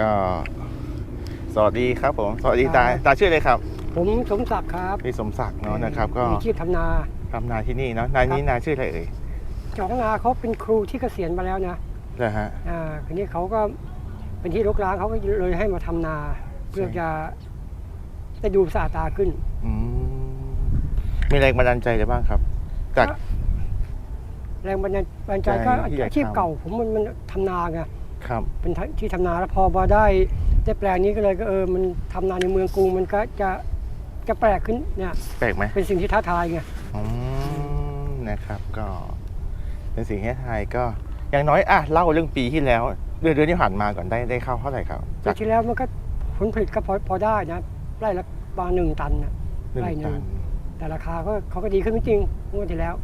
ก็สวัสดีครับผม สวัสดีตาครับตาชื่ออะไรครับ ผมสมศักดิ์ครับพี่สมศักดิ์เนาะนะครับ ก็มีชีพทำนาทำนาที่นี่เนาะนานี้นาชื่ออะไรเอ่ยเจ้าของนาเขาเป็นครูที่เกษียณมาแล้วนะนะฮะอ่าทีนี้เขาก็เป็นที่รกร้างเขาก็เลยให้มาทำนา เพื่อใช่จะได้ดูสะอาดตาขึ้นอืมมีแรงบันดาลใจอะไรบ้างครับจากแรงบันดาลบันดาลใจก็ใจที่อยากอาชีพทำเก่า ผมมันมันทำนาไง ครับ เป็นที่ทำนาแล้วพอมาได้ได้แปลงนี้ก็เลยก็เออมันทำนาในเมืองกรุงมันก็จะจะแปลกขึ้นเนี่ยแปลกไหมเป็นสิ่งที่ท้าทายไงอืมนะครับก็เป็นสิ่งที่ไทยก็อย่างน้อยอะเล่าเรื่องปีที่แล้วเดือนเดือนที่ผ่านมาก่อนได้ได้เข้าเท่าไหร่ครับปีจากที่แล้วมันก็ผลผลิตก็พอพอได้นะไร่ละประมาณหนึ่งตันนะหนึ่งไร่หนึ่ตังนแต่ราคาก็เขาก็ดีขึ้นจริงๆงวดที่แล้ว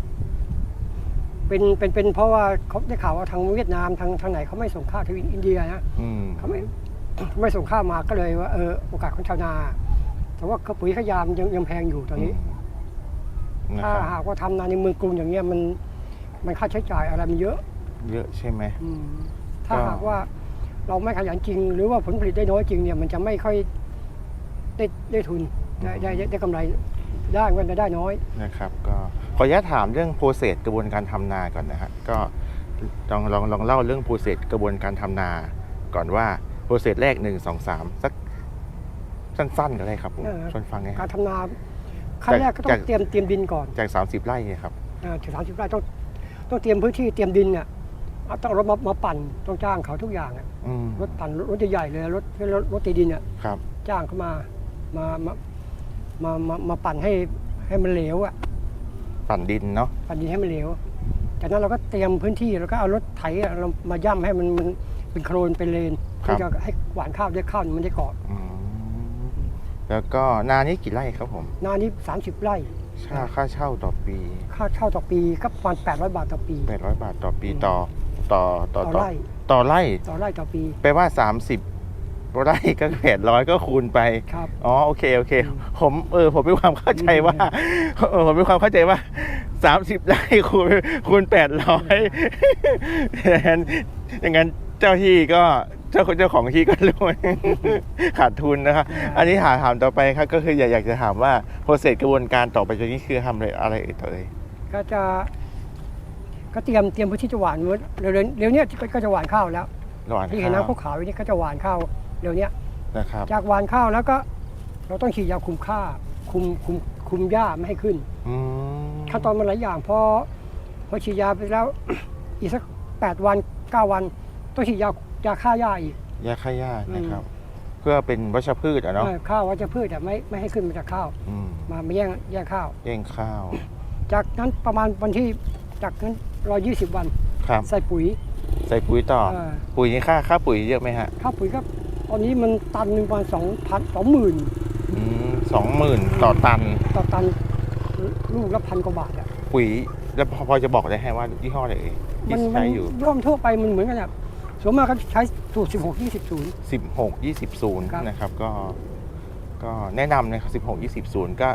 เป็นเป็นเป็นเพราะว่าเขาได้ข่าวว่าทางเวียดนามทางทางไหนเขาไม่ส่งข้าวที่อินเดียนะอืมเขาไม่ไม่ส่งข้าวมาก็เลยว่าเออโอกาสของชาวนา แต่ว่าข้าวปุ๋ยข้าวยามยังยังแพงอยู่ตอนนี้ นะถ้าครับหากว่าทำนาในเมืองกรุงอย่างเงี้ยมันมันค่าใช้จ่ายอะไรมันเยอะเยอะใช่ไหม อืมถ้าก็ หากว่าเราไม่ขยันจริง หรือว่าผลผลิตได้น้อยจริงเนี่ยมันจะไม่ค่อยได้ได้ทุนได้ได้ได้ได้กำไรได้เงินได้น้อย นะครับ ก็ ขออนุญาตถามเรื่องโปรเซสกระบวนการทำนาก่อนนะฮะก็ลองลองลองเล่าเรื่องโปรเซสกระบวนการทำนา ก่อนว่าโปรเซสแรกหนึ่งสองสามสักสั้นๆก็ได้ครับผมเออชวนฟังไงการทำนาขั้นแรกก็ต้อจากงเตรียมเตรียมดินก่อนจาก30ไร่เนี่ยครับอ่าถึงสามสิบไร่ต้องต้องเตรียมพื้นที่เตรียมดินเนี่ยเอาต้องเอารถมามาปั่นต้องจ้างเขาทุกอย่างอะอืมรถปั่นรถใหญ่ๆเลยรถรถรถตีดินเนี่ยครับจ้างเขามามามามามามาปั่นให้ให้มันเหลวอะ ปั่นดินเนาะปั่นดินให้มันเหลว จากนั้นเราก็เตรียมพื้นที่แล้วก็เอารถไถอะเรามาย่ำให้มันมันเป็นโครนเป็นเลนเพื่อจะให้หวานข้าวได้ข้าวมันได้เกาะอืมแล้วก็นานี้กี่ไร่ครับผม นานี้ 30 ไร่ค่าค่าเช่าต่อปี ค่าเช่าต่อปีก็ประมาณ800 บาทต่อปี 800 บาทต่อปีต่อต่อต่อต่อต่อไร่ต่อไร่ต่อไร่ต่อปี แปลว่า 30 ไร่ก็800ก็คูณไปครับอ๋อโอเคโอเคอืมผมเออผมมีความเข้าใจว่าเออผมมีความเข้าใจว่า30ไร่คูณคูณ800อย่างนั้นเจ้าที่ก็เจ้าเจ้าของที่ก็รู้ขาดทุนนะครับอันนี้ถามถามต่อไปครับก็คืออยากอยากจะถามว่าโปรเซสกระบวนการต่อไปจากนี้คือทำอะไรอะไรต่อเลย ก็จะ ก็เตรียมเตรียมพื้นที่จะหวานเมื่อเร็วๆเร็วเนี้ยก็ก็จะหวานข้าวแล้วระหว่างที่เห็นข้าวน้ำขาวๆอยู่นี่ก็จะหวานข้าว เร็วเนี้ยนะครับจากหวานข้าวแล้วก็ เราต้องฉีดยาคุมข้าคุมคุมคุมหญ้าไม่ให้ขึ้นอืมขั้นตอนมันหลายอย่างพอพอฉีดยาไปแล้ว อีกสักแปดวันเก้าวัน ต้องฉีดยายาฆ่าหญ้าอีก ยาฆ่าหญ้านะครับ เพื่อเป็นวัชพืชอะเนาะเออข้าวว่าจะพืชแต่ไม่ไม่ให้ขึ้นมาจากข้าวอืมมาไม่แย่งแย่งข้าวเย่งข้าวจากนั้นประมาณวันที่จากนั้นร้อยี่สิบวัน ครับ ใส่ปุ๋ยใส่ปุ๋ยต่อ เออปุ๋ยนี่ค่าค่าปุ๋ยเยอะไหมฮะ ข้าวปุ๋ยก็ต อนนี้มันตันหนึ่งประมาณสองพันสองหมื่นสองหมื่นต่อตัน ต่อตันลูกละพันกว่าบาทอะปุ๋ยแล้วพอพอจะบอกได้ให้ว่ายี่ห้ออะไรเอ่ยที่มันมัใช้นอยู่ย่อมทั่วไปมันเหมือนกันอะส่วนมากก็ใช้สูตรสิบหกยี่สิบศูนย์16 20ศูนย์ครับนะครับ ก็ก็แนะนำนะครับ 16 20ศูนย์ก็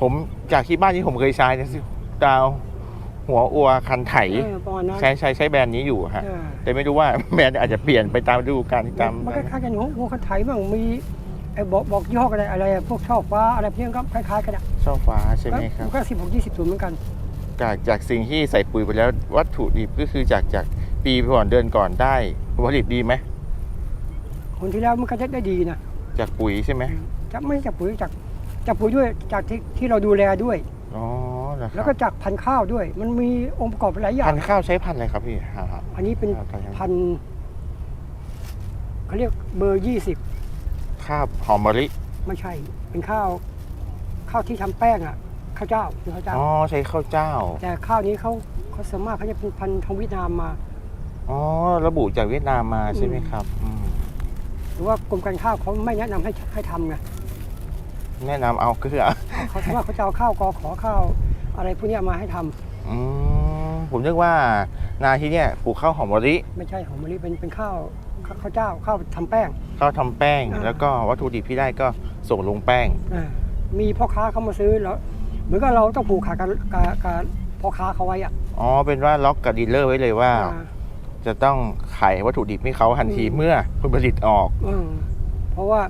ผมจากที่บ้านที่ผมเคยใช้เนี่ยสิดาว หัวอัวคันไถเออประมาณนั้น ใช้ใช้ใช้แบรนด์นี้อยู่ฮะเออแต่ไม่รู้ว่า แบรนด์อาจจะเปลี่ยนไปตามฤดูกาลตามมันคล้ายๆกันหัวหัวคันไถบ้างมีไอ้บอกบอกยี่ห้ออะไรอะไรอะพวกช่อฟ้าอะไรพวกนี้ก็คล้ายๆกันอะช่อฟ้าใช่ไหมครับมันก็สิบหกยี่สิบศูนย์เหมือนกัน จากจากสิ่งที่ใส่ปุ๋ยไปแล้ววัตถุดิบก็คือจากจากปีก่อนเดือนก่อนได้ผลผลิตดีไหมคนที่แล้วมันก็จะได้ดีนะจากปุ๋ยใช่ไหมจากไม่จากปุ๋ยจากจากปุ๋ยด้วยจากที่ที่เราดูแลด้วยอ๋อ นะคแล้รัวบก็จากพันธุ์ข้าวด้วย มันมีองค์ประกอบหลายอย่าพังนธุ์ข้าวใช้พันธุ์อะไรครับพี่ครับ อันนี้เป็นครับพันธุ์เขาเรียกเบอร์ยี่สิบข้าวหอมมะลิไม่ใช่ เป็นข้าวข้าวที่ทำแป้งอะข้าวเจ้าคือข้าวเจ้า อ๋อใช้ข้าวเจ้าแต่ข้าวนี้เขาเขาสามารถเขาจะเป็นพันธุ์ทางเวียดนามมา อ๋อระบุจากเวียดนามมาใช่ไหมครับอืมหรือว่ากรมการข้าวเขาไม่แนะนำให้ให้ทำไงแนะนำเอาก็คือเขาสามารถเขาจะเอาข้าวกอขอข้าว อะไรพวกเนี้ยมาให้ทำอืมผมนึกว่านาที่เนี่ยปลูกข้าวหอมมะลิไม่ใช่ของมะลิเป็นเป็นข้าวข้าวข้าวเจ้าข้าวทำแป้งข้าวทำแป้งอ่าแล้วก็วัตถุดิบที่ได้ก็ส่งลงแป้งอ่ามีพ่อค้าเขามาซื้อแล้วเหมือนกับเราต้องผูกขาดกับกับกับพ่อค้าเขาไว้อะอ๋อเป็นว่าล็อกกับดีลเลอร์ไว้เลยว่าอ่าจะต้องขายวัตถุดิบให้เขาทันทีอืมเมื่อผลผลิตออกอืมเพราะว่า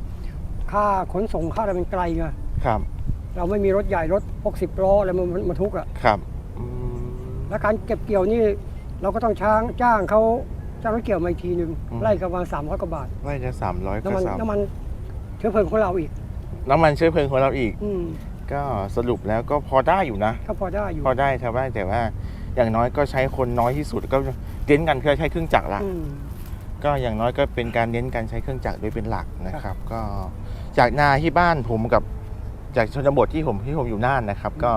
ค่าขนส่งค่าอะไรมันไกลไงครับ เราไม่มีรถใหญ่รถพวกสิบล้ออะไรมันมันมาทุกอะครับอืมแล้วการเก็บเกี่ยวนี่เราก็ต้องช้างจ้างเขาจ้างรถเกี่ยวมาอีกทีหนึ่งอืมไล่กันประมาณสามร้อยกว่าบาทไร่ละสามร้อยก็น้ำมันสามน้ำมันเชื้อเพลิงของเราอีก น้ำมันเชื้อเพลิงของเราอีก อืมก็สรุปแล้วก็พอได้อยู่นะ ก็พอได้อยู่พอได้ชาวบ้านแต่ว่าอย่างน้อยก็ใช้คนน้อยที่สุดก็เน้นกันเพื่อใช้เครื่องจักรละอืม ก็อย่างน้อยก็เป็นการเน้นการใช้เครื่องจักรโดยเป็นหลักนะครับ ก็จากนาที่บ้านผมกับ จากชนบทที่ผมที่ผมอยู่น่านนะครับ ก็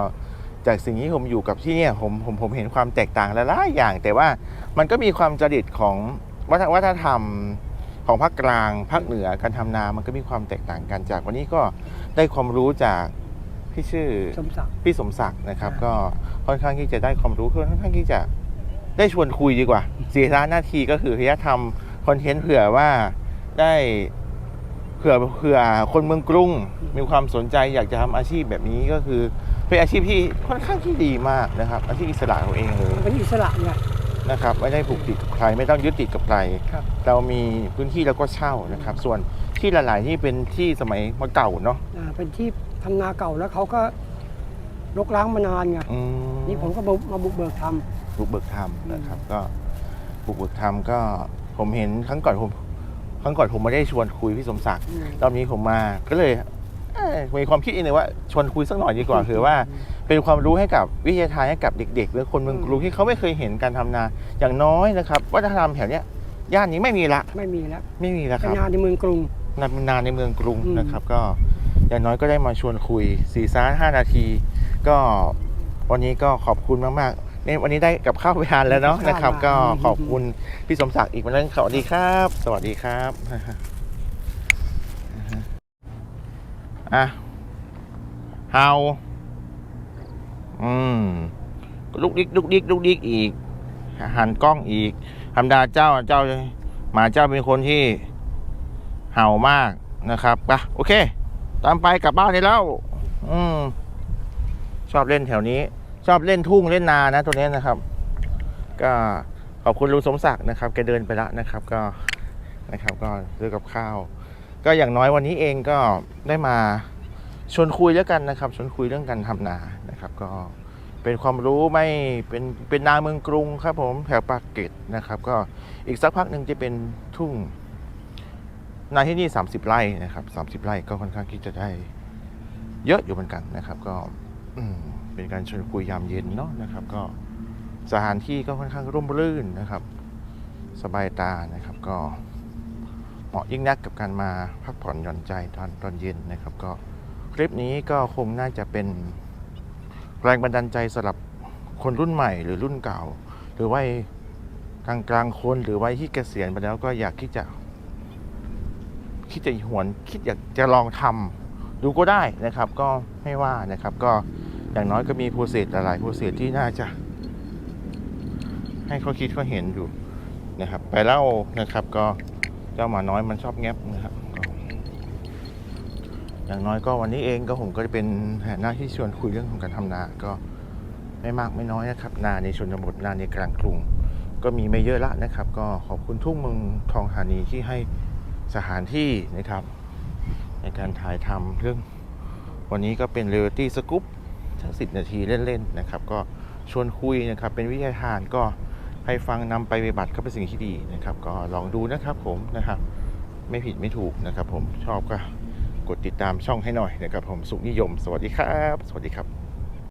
จากสิ่งที่ผมอยู่กับที่เนี่ยผมผมผมเห็นความแตกต่างหลายๆอย่าง แต่ว่ามันก็มีความจริตของวัฒนวัฒนธรรมของภาคกลางภาคเหนือการทำนา มันก็มีความแตกต่างกันจากวันนี้ก็ได้ความรู้จากพี่ชื่อสมศักดิ์พี่สมศักดิ์นะครับครับ ก็ค่อนข้างที่จะได้ความรู้ค่อนข้างที่จะได้ชวนคุยดีกว่าสีร้านหน้าที่ก็คือพยายามทำคอนเทนต์เผื่อว่าได้ เผื่อเผื่อคนเมืองกรุงมีความสนใจอยากจะทำอาชีพแบบนี้ก็คือ เป็นอาชีพที่ค่อนข้างที่ดีมากนะครับ อาชีพอิสระของเองเลยมันเป็นอิสระไงนะครับไม่ได้ผูกติดกับใครไม่ต้องยึดติดกับใครครับเรามีพื้นที่แล้วก็เช่านะครับ ส่วนที่หลาย ๆ ที่เป็นที่สมัยเมื่อเก่าเนาะอ่าเป็นที่ทำนาเก่าแล้วเขาก็รกร้างมานานไงอืนี่ผมก็มามาบุกเบิกทำบุกเบิกธรรมนะครับ ก็บุกเบิกธรรมก็ผมเห็นครั้งก่อนผมค รั้งก่อนผมไม่ได้ชวนคุยพี่สมศักดิ์อืมรอบนี้ผมมาก็เลยเอ้ยมีความคิดอีกหนึงว่าชวนคุยสักหน่อยดีกว่าคือว่า เป็นความรู้ให้กับวิทยาทานให้กับเด็กๆหรือคนเมืองกรุงที่เขาไม่เคยเห็นการทำนา อย่างน้อยนะครับวัฒนธรรมแถวเนี้ยย่านนี้ไม่มีละไม่มีแล้วไม่มีแล้วคเป็นรับงานในเมืองกรุง นานนานในเมืองกรุงอืม นะครับ ก็อย่างน้อยก็ได้มาชวนคุยสี่สาห้านาที ก็วันนี้ก็ขอบคุณมากๆ เนี่ยวันนี้ได้กับข้าวไปทานแล้วเนาะนะครับ ก็ขอบคุณพี่สมศักดิ์อีกวันนึงสวัสดีครับ สวัสดีครับอะเฮาอืมลุกดิกลุกดิกลุกดิกอีก หันกล้องอีกธรรมดาเจ้าเจ้าหมาเจ้าเป็นคนที่เห่ามากนะครับปะโอเค ตามไปกลับบ้านได้แล้ว อืมชอบเล่นแถวนี้ ชอบเล่นทุ่งเล่นนานะตัวนี้นะครับ ก็ขอบคุณลุงสมศักดิ์นะครับแกเดินไปแล้วนะครับก็นะครับก็ซื้อกับข้าว ก็อย่างน้อยวันนี้เองก็ได้มาชวนคุยแล้วกันนะครับชวนคุยเรื่องการทำนานะครับ ก็เป็นความรู้ไม่เป็นเป็นนาเมืองกรุงครับผมแถวปากเกร็ดนะครับ ก็อีกสักพักหนึ่งจะเป็นทุ่งนาที่นี่ 30 ไร่นะครับ 30 ไร่ก็ค่อนข้างที่จะได้เยอะอยู่เหมือนกันนะครับ ก็อืม เป็นการชวนคุยยามเย็นเนาะนะครับ ก็สถานที่ก็ค่อนข้างร่มรื่นนะครับ สบายตานะครับก็เหมาะยิ่งนักกับการมาพักผ่อนหย่อนใจตอนตอนเย็นนะครับ ก็คลิปนี้ก็คงน่าจะเป็นแรงบันดาลใจสำหรับคนรุ่นใหม่หรือรุ่นเก่า หรือว่ากลางกลางคนหรือว่าที่เกษียณไปแล้วก็อยากที่จะ คิดจะหวนคิดอยากจะลองทำดูก็ได้นะครับ ก็ไม่ว่านะครับ ก็ อย่างน้อยก็มีโปรเซสหลายโปรเซสที่น่าจะ ให้เขาคิดเขาเห็นอยู่นะครับ ไปเล่านะครับ ก็เจ้าหมาน้อยมันชอบแงบนะครับอย่างน้อยก็วันนี้เองก็ผมก็จะเป็นหน้าที่ชวนคุยเรื่องของการทำนา ก็ไม่มากไม่น้อยนะครับ นาในชนบทนาในกลางกรุง ก็มีไม่เยอะละนะครับ ก็ขอบคุณทุ่งเมืองทองธานีที่ให้สถานที่นะครับ ในการถ่ายทำเรื่อง วันนี้ก็เป็นเรียลตี้สกู๊ป ทั้งสินาทีเล่นๆนะครับ ก็ชวนคุยนะครับ เป็นวิทยาทานก็ให้ฟังนำไปปฏิบัติก็เป็นสิ่งที่ดีนะครับ ก็ลองดูนะครับผมนะครับไม่ผิดไม่ถูกนะครับ ผมชอบก็กดติดตามช่องให้หน่อยนะครับ ผมสุขนิยม สวัสดีครับ สวัสดีครับ